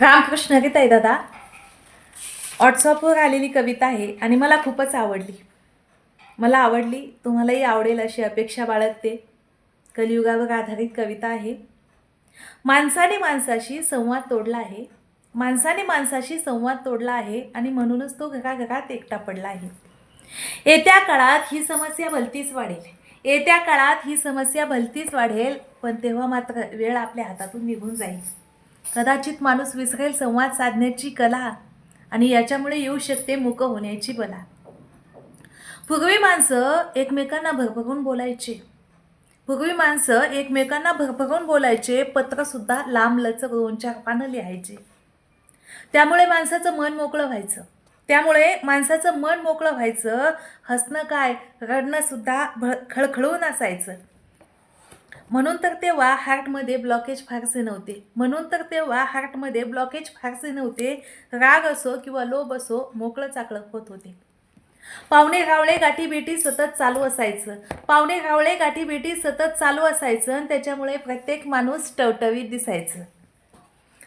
रामकृष्ण हरी ताई दादा व्हॉट्सअपवर आलेली कविता आहे आणि मला खूपच आवडली. मला आवडली तुम्हालाही आवडेल अशी अपेक्षा बाळगते. कलियुगावर आधारित कविता आहे. माणसाने माणसाशी संवाद तोडला आहे. माणसाने माणसाशी संवाद तोडला आहे आणि म्हणूनच तो घराघरात एकटा पडला आहे. येत्या काळात ही समस्या भलतीच वाढेल. येत्या काळात ही समस्या भलतीच वाढेल पण तेव्हा मात्र वेळ आपल्या हातातून निघून जाईल. कदाचित माणूस विसरेल संवाद साधण्याची कला आणि याच्यामुळे येऊ शकते मुक होण्याची बला. पूर्वी माणसं एकमेकांना भरभरून बोलायचे. पूर्वी माणसं एकमेकांना भरभरून बोलायचे पत्रसुद्धा लांब लचक पानं लिहायचे. त्यामुळे माणसाचं मन मोकळं व्हायचं. त्यामुळे माणसाचं मन मोकळं व्हायचं हसणं काय रडणंसुद्धा भ खळखळून असायचं. म्हणून तर तेव्हा हार्टमध्ये ब्लॉकेज फारसे नव्हते. म्हणून तर तेव्हा हार्टमध्ये ब्लॉकेज फारसे नव्हते. राग असो किंवा लोभ असो मोकळं चाकळं होत होते. पावणे रावळे गाठीभेटी सतत चालू असायचं. पावणे रावळे गाठीभेटी सतत चालू असायचं आणि त्याच्यामुळे प्रत्येक माणूस टवटवीत दिसायचं.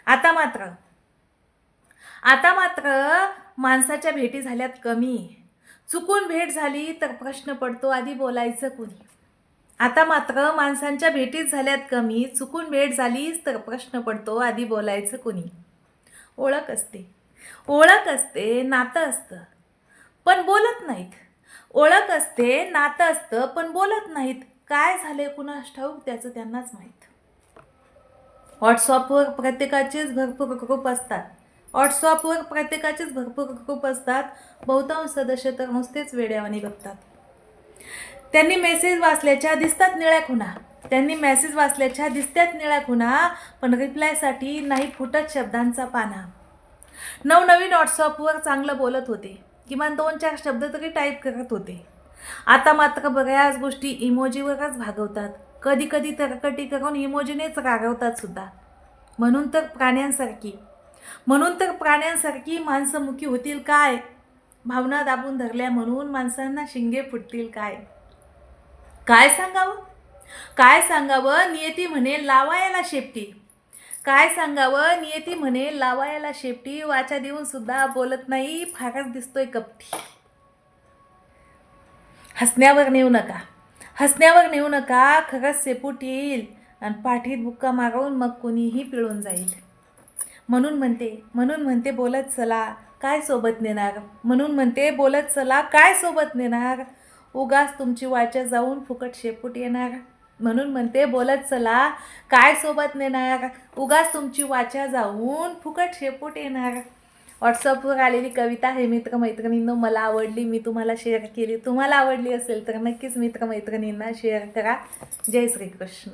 आता मात्र आता मात्र माणसाच्या भेटी झाल्यात कमी. चुकून भेट झाली तर प्रश्न पडतो आधी बोलायचं कुणी? आता मात्र माणसांच्या भेटीत झाल्यात कमी चुकून भेट झालीच तर प्रश्न पडतो आधी बोलायचं कुणी? ओळख असते. ओळख असते नातं असतं पण बोलत नाहीत. ओळख असते नातं असतं पण बोलत नाहीत. काय झाले कुणास ठाऊक? त्याचं त्यांनाच माहीत. व्हॉट्सअपवर प्रत्येकाचेच भरपूर ग्रुप असतात. व्हॉट्सअपवर प्रत्येकाचेच भरपूर ग्रुप असतात. बहुतांश सदस्य तर नुसतेच वेड्यावानी बघतात. त्यांनी मेसेज वाचल्याच्या दिसतात निळ्या खुणा. त्यांनी मेसेज वाचल्याच्या दिसत्यात निळ्या खुणा पण रिप्लायसाठी नाही फुटत शब्दांचा पाना. नवनवीन व्हॉट्सअपवर चांगलं बोलत होते. किमान दोन चार शब्द तरी टाईप करत होते. आता मात्र बऱ्याच गोष्टी इमोजीवरच भागवतात. कधी कधी तरकटी करून इमोजीनेच रागवतात सुद्धा. म्हणून तर प्राण्यांसारखी. म्हणून तर प्राण्यांसारखी माणसं मुखी होतील काय? भावना दाबून धरल्या म्हणून माणसांना शिंगे फुटतील काय? काय सांगावं? काय सांगावं? नियती म्हणे लावायला शेपटी. काय सांगावं? नियती म्हणे लावायला शेपटी. वाचा देऊन सुद्धा बोलत नाही. फारच दिसतोय कपटी. हसण्यावर नेऊ नका. हसण्यावर नेऊ नका. खरंच सेपूट येईल. आणि पाठीत बुक्का मागवून मग कोणीही पिळून जाईल. म्हणून म्हणते म्हणून म्हणते बोलत चला. काय सोबत नेणार? म्हणून म्हणते बोलत चला. काय सोबत नेणार? उगाच तुमची वाचा जाऊन फुकट शेपूट येणार. म्हणून म्हणते बोलत चला काय सोबत नेणार? उगाच तुमची वाचा जाऊन फुकट शेपूट येणार. व्हॉट्सअपवर आलेली कविता आहे मित्रमैत्रिणींनो मला आवडली मी तुम्हाला शेअर केली. तुम्हाला आवडली असेल तर नक्कीच मित्रमैत्रिणींना शेअर करा. जय श्रीकृष्ण.